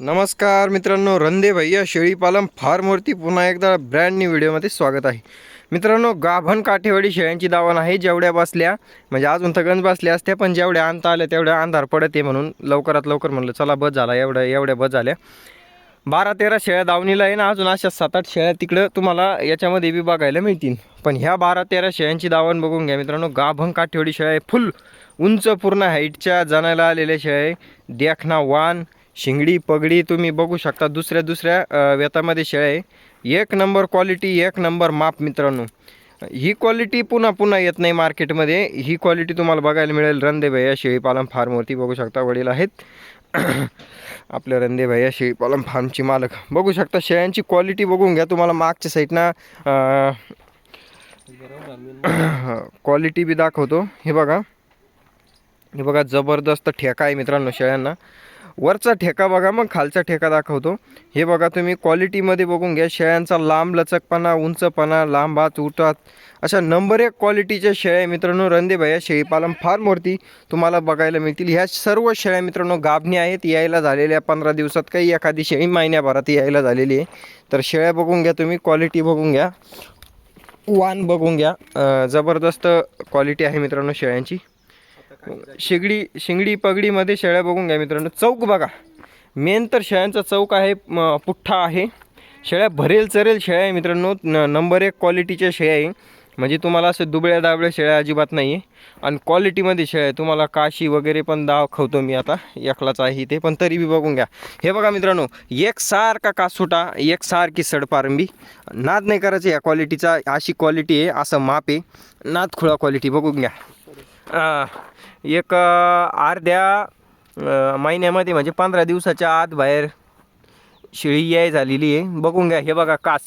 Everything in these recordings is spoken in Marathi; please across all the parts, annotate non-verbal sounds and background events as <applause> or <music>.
नमस्कार मित्रांनो रंदे भैया शेळीपालन फार्मवरती पुन्हा एकदा ब्रँड न्यू व्हिडिओमध्ये स्वागत आहे. मित्रांनो गाभण काठेवाडी शेळ्यांची दावण आहे जेवढ्या बसल्या म्हणजे अजून थगन बसल्या असत्या पण जेवढ्या अंत आल्या तेवढ्या अंधार पडत आहे म्हणून लवकरात लवकर म्हणलं चला बस झाला एवढ्या एवढ्या बस झाल्या. बारा तेरा शेळ्या दावणीला आहे ना अजून अशा सात आठ शेळ्या तिकडं तुम्हाला याच्यामध्ये बी बघायला मिळतील. पण ह्या बारा तेरा शेळ्यांची दावण बघून घ्या मित्रांनो गाभण काठेवाडी शेळ्या आहे फुल उंच पूर्ण हाईटच्या जाण्याला आलेल्या शेळ्या आहे. देखना वान शिंगडी पगडी तुम्ही बघू शकता. दुसऱ्या दुसऱ्या वेतामध्ये शेळ्या आहे. एक नंबर क्वालिटी एक नंबर माप मित्रांनो. ही क्वालिटी पुन्हा पुन्हा येत नाही मार्केटमध्ये ही क्वालिटी तुम्हाला बघायला मिळेल. रंदेभैया शेळीपालन फार्मवरती बघू शकता वडील आहेत. <coughs> आपल्या रंदेभैया शेळीपालन फार्मची मालक. बघू शकता शेळ्यांची क्वालिटी बघून घ्या तुम्हाला मागच्या साईडना क्वालिटी <coughs> बी दाखवतो. हे बघा. हे बघा जबरदस्त ठेका आहे मित्रांनो शेळ्यांना. वरचा ठेका बघा मग खालचा ठेका दाखवतो. हे बघा तुम्ही क्वालिटीमध्ये बघून घ्या. शेळ्यांचा लांब लचकपणा उंचपणा लांब हात उठात अशा नंबर एक क्वालिटीच्या शेळ्या मित्रांनो या शेळीपालन फार्मवरती तुम्हाला बघायला मिळतील. ह्या सर्व शेळ्या मित्रांनो गाभणी आहेत यायला झालेल्या पंधरा दिवसात काही एखादी शेळी महिन्याभरात यायला झालेली आहे. तर शेळ्या बघून घ्या तुम्ही क्वालिटी बघून घ्या. वान बघून घ्या. जबरदस्त क्वालिटी आहे मित्रांनो शेळ्यांची. शिगडी शिंगडी पगडीमध्ये शेळ्या बघून घ्या मित्रांनो. चौक बघा. मेन तर शेळ्यांचा चौक आहे पुठ्ठा आहे. शेळ्या भरेल चरेल शेळ्या आहे मित्रांनो. नंबर एक क्वालिटीच्या शेळ्या आहे. म्हणजे तुम्हाला असं दुबळ्या दाबळ्या शेळ्या अजिबात नाही आहे आणि क्वालिटीमध्ये शेळ्या आहे. तुम्हाला काशी वगैरे पण दाखवतो मी आता. एकलाच आहे ते पण तरी बी बघून घ्या. हे बघा मित्रांनो एक सारखा कासुटा एक सारखी सडपारंबी नाद नाही करायचं या क्वालिटीचा. अशी क्वालिटी आहे असं माप आहे. नाद खुळा क्वालिटी बघून घ्या. एक अर्ध्या महिन्यामध्ये म्हणजे पंधरा दिवसाच्या आत बाहेर शेळी याय झालेली आहे. बघून घ्या हे बघा कास.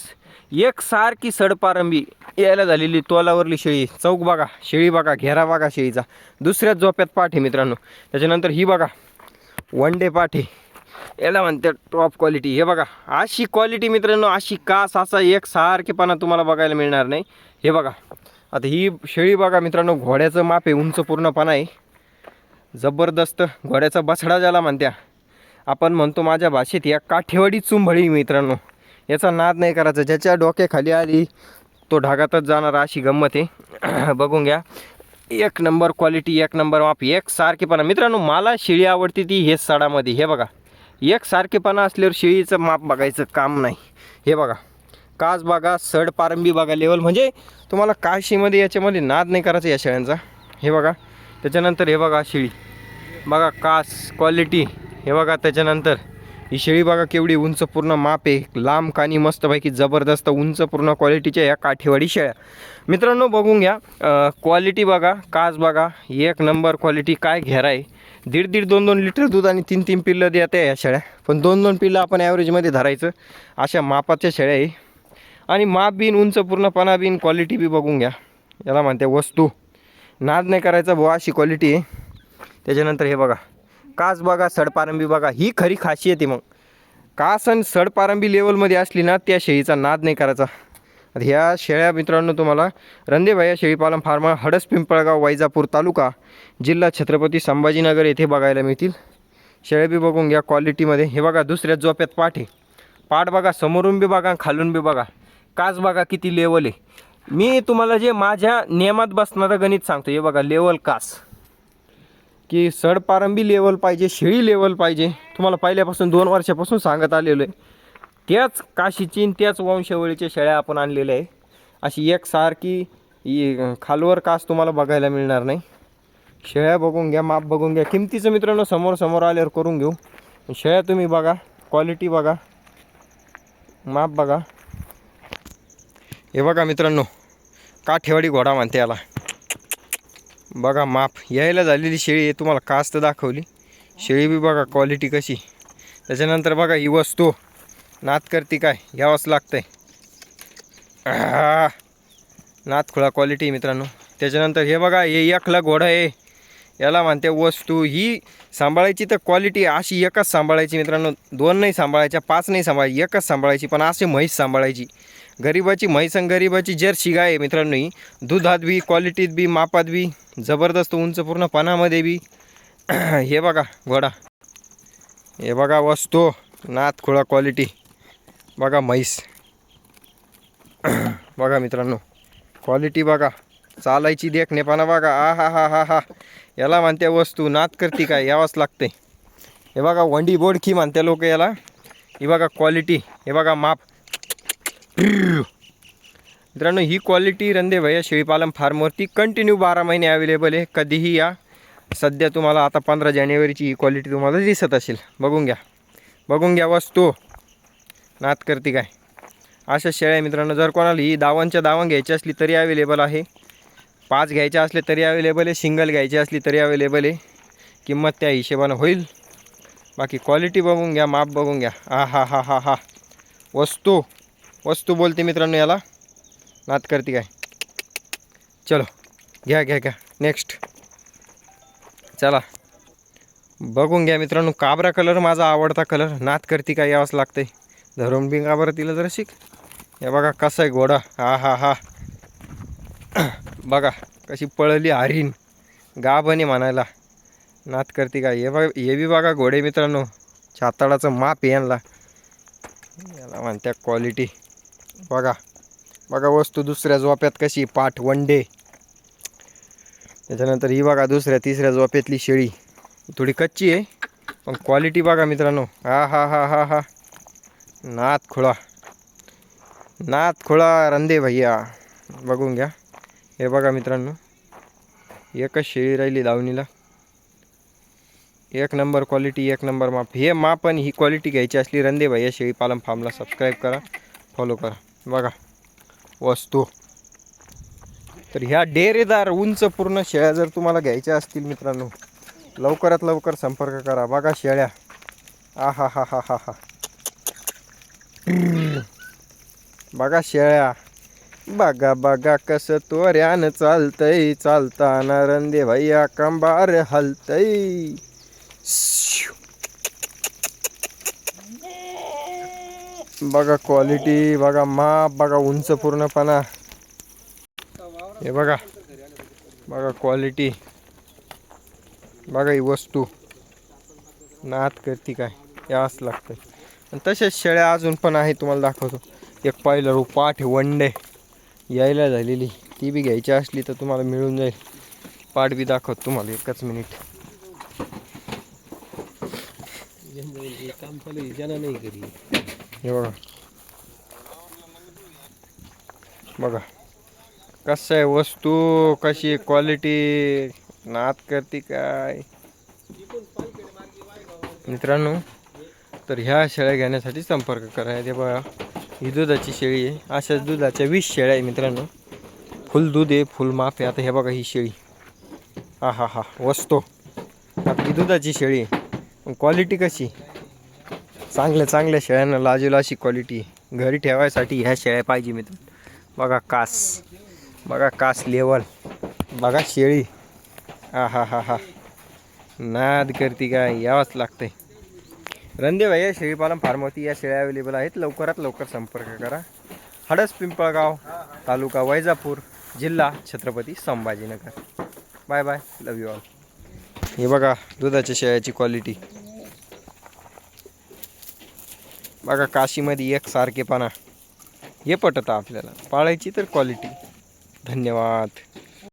एक सारखी सडपारंबी यायला झालेली तोलावरली शेळी. चौक बघा शेळी बघा घेरा बघा शेळीचा. दुसऱ्याच झोप्यात पाठ आहे मित्रांनो. त्याच्यानंतर ही बघा वन डे पाठ आहे. याला म्हणतात टॉप क्वालिटी. हे बघा अशी क्वालिटी मित्रांनो अशी कास असा एक सारखेपणा तुम्हाला बघायला मिळणार नाही. हे बघा आता ही शेळी बघा मित्रांनो घोड्याचं माप आहे उंच पूर्णपणा आहे. जबरदस्त घोड्याचा बसडा ज्याला म्हणत्या. आपण म्हणतो माझ्या भाषेत या काठेवाडी चुंभळी मित्रांनो. याचा नाद नाही करायचा. ज्याच्या डोक्याखाली आली तो ढागातच जाणार अशी गंमत आहे. <clears throat> बघून घ्या. एक नंबर क्वालिटी एक नंबर माप एक सारखेपणा. मित्रांनो मला शेळी आवडते ती हेच साडामध्ये. हे बघा. एक सारखेपणा असल्यावर शेळीचं माप बघायचं काम नाही. हे बघा. कास बघा सड पारंबी बघा लेवल म्हणजे तुम्हाला काशीमध्ये याच्यामध्ये नाद नाही करायचा या शेळ्यांचा. हे बघा त्याच्यानंतर हे बघा शेळी. बघा कास क्वालिटी हे बघा त्याच्यानंतर. ही शेळी बघा केवढी उंच पूर्ण माप आहे. लांब कानी मस्तपैकी जबरदस्त उंच पूर्ण क्वालिटीच्या या काठीवाडी शेळ्या. मित्रांनो बघून घ्या. क्वालिटी बघा काच बघा. एक नंबर क्वालिटी काय घेरा आहे. दीड दीड दोन दोन लिटर दूध आणि तीन तीन पिल्लं देते या शेळ्या. पण दोन दोन पिल्लं आपण ॲव्हरेजमध्ये धरायचं. अशा मापाच्या शेळ्या आहे. आणि माप बिन उंच पूर्णपणा बिन क्वालिटी बी बघून घ्या. याला म्हणते वस्तू. नाद नाही करायचा बुवा अशी क्वालिटी आहे. त्याच्यानंतर हे बघा. कास बघा सडपारंबी बघा. ही खरी खाशी येते मग. कास आणि सडपारंबी लेवलमध्ये असली ना त्या शेळीचा नाद नाही करायचा. ह्या शेळ्या मित्रांनो तुम्हाला रंदेभाया शेळीपालन फार्म हडस पिंपळगाव वैजापूर तालुका जिल्हा छत्रपती संभाजीनगर येथे बघायला मिळतील. शेळ्या बी बघून घ्या क्वालिटीमध्ये हे बघा दुसऱ्या झोप्यात पाठ आहे. पाठ बघा समोरून बी बघा खालून बी बघा. कास बघा किती लेवल आहे. मी तुम्हाला जे माझ्या नियमात बसणारं गणित सांगतो हे बघा लेवल कास की सडपारंबी लेवल पाहिजे शेळी लेवल पाहिजे. तुम्हाला पहिल्यापासून दोन वर्षापासून सांगत आलेलो आहे त्याच काशीची त्याच वंशवळीच्या शेळ्या आपण आणलेल्या आहे. अशी एक सारखी खालवर कास तुम्हाला बघायला मिळणार नाही. शेळ्या बघून घ्या माप बघून घ्या. किमतीचं मित्रांनो समोर समोर आल्यावर करून घेऊ. शेळ्या तुम्ही बघा क्वालिटी बघा. माप बघा. हे बघा मित्रांनो काठेवाडी घोडा म्हणते याला. बघा माप यायला झालेली शेळी हे तुम्हाला कास्त दाखवली. शेळी बी बघा क्वालिटी कशी. त्याच्यानंतर बघा ही वस्तू नात करते काय घ्यावंच लागतंय. नात खुळा क्वालिटी मित्रांनो. त्याच्यानंतर हे बघा हे एकला घोडा आहे. याला म्हणते वस्तू ही सांभाळायची तर क्वालिटी अशी एकच सांभाळायची मित्रांनो. दोन नाही सांभाळायच्या पाच नाही सांभाळायची एकच सांभाळायची पण अशी म्हैस सांभाळायची. गरिबाची म्हैस आणि गरिबाची जर्सी गाय आहे मित्रांनो ही. दुधात बी क्वालिटीत बी मापात बी जबरदस्त उंच पूर्ण पानामध्ये बी. <clears throat> हे बघा घोडा. हे बघा वस्तू नाथ खुळा क्वालिटी बघा म्हैस. <clears throat> बघा मित्रांनो क्वालिटी बघा. चालायची देखणेपणा बघा. आ हा हा हा हा. याला म्हणते वस्तू नात करते काय? यावंच लागते. हे बघा वंडी बोडखी म्हणते लोक याला. हे बघा क्वालिटी हे बघा माप. मित्रांनो ही क्वालिटी रंदे भैया शेळीपालन फार्मवरती कंटिन्यू बारा महिने अवेलेबल आहे. कधीही या. सध्या तुम्हाला आता पंधरा जानेवारीची ही क्वालिटी तुम्हाला दिसत असेल. बघून घ्या. बघून घ्या वस्तू. नात करते काय? अशा शेळ्या मित्रांनो जर कोणाला ही दावांच्या दावण घ्यायची असली तरी अवेलेबल आहे. पाच घ्यायच्या असले तरी अवेलेबल आहे सिंगल घ्यायची असली तरी अवेलेबल आहे. किंमत त्या हिशोबानं होईल. बाकी क्वालिटी बघून घ्या माप बघून घ्या. हा हा हा हा हा. वस्तू. वस्तू बोलते मित्रांनो याला. नात करते काय? चलो घ्या घ्या घ्या. नेक्स्ट चला. बघून घ्या मित्रांनो काबरा कलर माझा आवडता कलर नात करते काय यावंच लागते धरून बी काबरा तिला जरा शिक. हे बघा कसं आहे घोडा. हा हा हा. बघा कशी पळली हरीण गाभने म्हणायला. नात करते काय? हे बघा हे बी बघा घोडे मित्रांनो. छाताडाचं माप यांना याला. म्हणत्या क्वालिटी बघा. बघा वस्तू दुसऱ्या झोप्यात कशी पाठ वंडे त्याच्यानंतर ही बघा दुसऱ्या तिसऱ्या झोप्यातली शेळी. थोडी कच्ची आहे पण क्वालिटी बघा मित्रांनो. हा हा हा हा हा. नाथ खुळा. नाथ खुळा रंदे भैया. बघून घ्या. हे बघा मित्रांनो. एकच शेळी राहिली दावणीला. एक नंबर क्वालिटी एक नंबर माप. हे माप आणि ही क्वालिटी घ्यायची असली रंदे भैया शेळी पालन फार्मला सबस्क्राईब करा. फॉलो करा. बघा वस्तू. तर ह्या डेरेदार उंच पूर्ण शेळ्या जर तुम्हाला घ्यायच्या असतील मित्रांनो लवकरात लवकर संपर्क करा. बघा शेळ्या. आ हा हा हा हा. हा बघा शेळ्या. बघा बघा कसं तोऱ्यानं चालतंय. चालताना रंदे भैया कंबार हलतय. बघा क्वालिटी बघा माप बघा उंच पूर्णपणा. हे बघा. बघा क्वालिटी बघा ही वस्तू. नात करते काय? याच लागतं आणि तसेच शेळ्या अजून पण आहे तुम्हाला दाखवतो. एक पाहिलं रो पाठ वंडे यायला झालेली. ती बी घ्यायची असली तर तुम्हाला मिळून जाईल. पाठ बी दाखवतो तुम्हाला एकच मिनिट काम नाही हे बघा बघा कसं आहे वस्तू कशी आहे क्वालिटी नात करते काय? मित्रांनो तर ह्या शेळ्या घेण्यासाठी संपर्क करा. ते बघा ही दुधाची शेळी आहे. अशाच दुधाच्या वीस शेळ्या आहे मित्रांनो. फुल दूध आहे फुल माफ आहे. आता हे बघा ही शेळी. हा हा हा वस्तू आपली दुधाची शेळी आहे. क्वालिटी कशी चांगल्या चांगल्या शेळ्यांना लाजेल अशी क्वालिटी घरी ठेवायसाठी ह्या शेळ्या पाहिजे मित्र बघा कास बघा कास लेवल बघा शेळी. हा हा हा. हा नाद करते काय यावंच लागतंय. रंदे भाई या शेळीपालन फार्मवती या शेळ्या अवेलेबल आहेत. लवकरात लवकर संपर्क करा. हडस पिंपळगाव तालुका वैजापूर जिल्हा Chhatrapati Sambhajinagar. Bye bye love you all हे बघा दुधाच्या शेळ्याची क्वालिटी बघा काशीमध्ये एक सारखेपणा. हे पटतं आपल्याला. पाळायची तर क्वालिटी धन्यवाद.